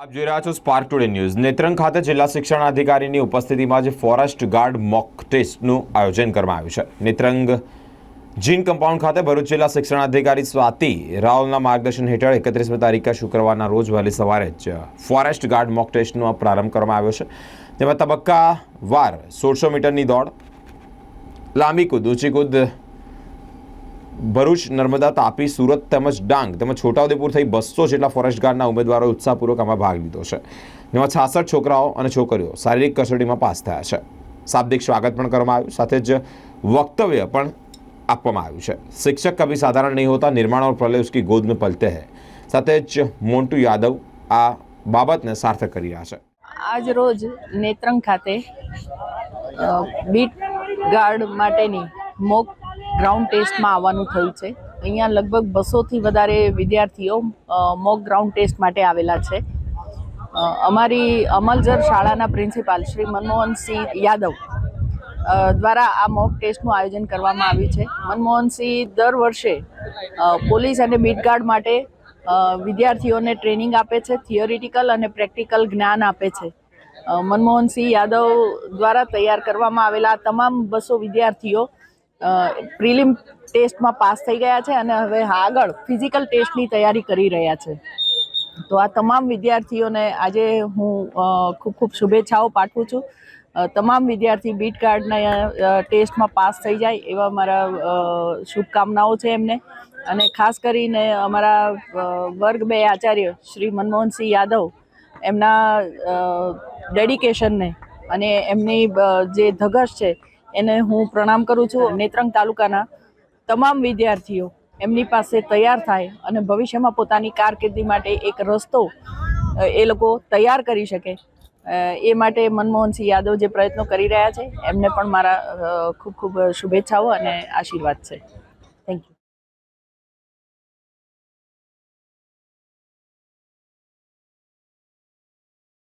આપ જોઈ રહ્યા છો સ્પાર્ક ટુડે ન્યૂઝ નેત્રંગ ખાતે જિલ્લા શિક્ષણ અધિકારીની ઉપસ્થિતિમાં જે ફોરેસ્ટ ગાર્ડ મોક ટેસ્ટનું આયોજન કરવામાં આવ્યું છે. નેત્રંગ જીન કમ્પાઉન્ડ ખાતે ભરૂચ જિલ્લા શિક્ષણ અધિકારી સ્વાતિ રાવલના માર્ગદર્શન હેઠળ એકત્રીસમી તારીખે શુક્રવારના રોજ વહેલી સવારે જ ફોરેસ્ટ ગાર્ડ મોક ટેસ્ટનો પ્રારંભ કરવામાં આવ્યો છે. તેમાં તબક્કાવાર સોળસો મીટરની દોડ, લાંબી કૂદ, ઊંચી કૂદ ભરૂચ નર્મદા તાપી સુરત તેમજ ડાંગ તેમજ છોટાઉદેપુર થઈ બસો જેટલા ફોરેસ્ટ ગાર્ડના ઉમેદવારોએ ઉત્સાહપૂર્વક આમાં ભાગ લીધો છે. જેમાં છાસઠ છોકરાઓ અને છોકરીઓ શારીરિક કસોટીમાં પાસ થયા છે. શાબ્દિક સ્વાગત પણ કરવામાં આવ્યું, સાથે જ વક્તવ્ય પણ આપવામાં આવ્યું છે. શિક્ષક કભી સાધારણ નહીં હોતા, નિર્માણ ઓર પ્રલય ઉસકી ગોદ મેં પલતે હૈ. સાથે જ મોન્ટુ યાદવ આ બાબતને સાર્થક કરી રહ્યા છે. આજ રોજ નેત્રંગ ખાતે બીટ ગાર્ડ માટેની મોક ગ્રાઉન્ડ ટેસ્ટમાં આવવાનું થયું છે. અહીંયા લગભગ બસોથી વધારે વિદ્યાર્થીઓ મોક ગ્રાઉન્ડ ટેસ્ટ માટે આવેલા છે. અમારી અમલજર શાળાના પ્રિન્સિપાલ શ્રી મનમોહનસિંહ યાદવ દ્વારા આ મોક ટેસ્ટનું આયોજન કરવામાં આવ્યું છે. મનમોહનસિંહ દર વર્ષે પોલીસ અને બીટગાર્ડ માટે વિદ્યાર્થીઓને ટ્રેનિંગ આપે છે, થિયોરિટિકલ અને પ્રેક્ટિકલ જ્ઞાન આપે છે. મનમોહનસિંહ યાદવ દ્વારા તૈયાર કરવામાં આવેલા તમામ બસો વિદ્યાર્થીઓ પ્રિલિમ ટેસ્ટમાં પાસ થઈ ગયા છે અને હવે આગળ ફિઝિકલ ટેસ્ટની તૈયારી કરી રહ્યા છે. તો આ તમામ વિદ્યાર્થીઓને આજે હું ખૂબ ખૂબ શુભેચ્છાઓ પાઠવું છું. તમામ વિદ્યાર્થી બીટ કાર્ડના ટેસ્ટમાં પાસ થઈ જાય એવા મારા શુભકામનાઓ છે એમને. અને ખાસ કરીને અમારા વર્ગ બે આચાર્ય શ્રી મનમોહનસિંહ યાદવ એમના ડેડિકેશનને અને એમની જે ધગશ છે એને હું પ્રણામ કરું છું. નેત્રંગ તાલુકાના તમામ વિદ્યાર્થીઓ એમની પાસે તૈયાર થાય અને ભવિષ્યમાં પોતાની કારકિર્દી માટે એક રસ્તો એ લોકો તૈયાર કરી શકે. એ માટે મનમોહનસિંહ યાદવ જે પ્રયત્નો કરી રહ્યા છે, એમને પણ મારા ખૂબ ખૂબ શુભેચ્છાઓ અને આશીર્વાદ છે.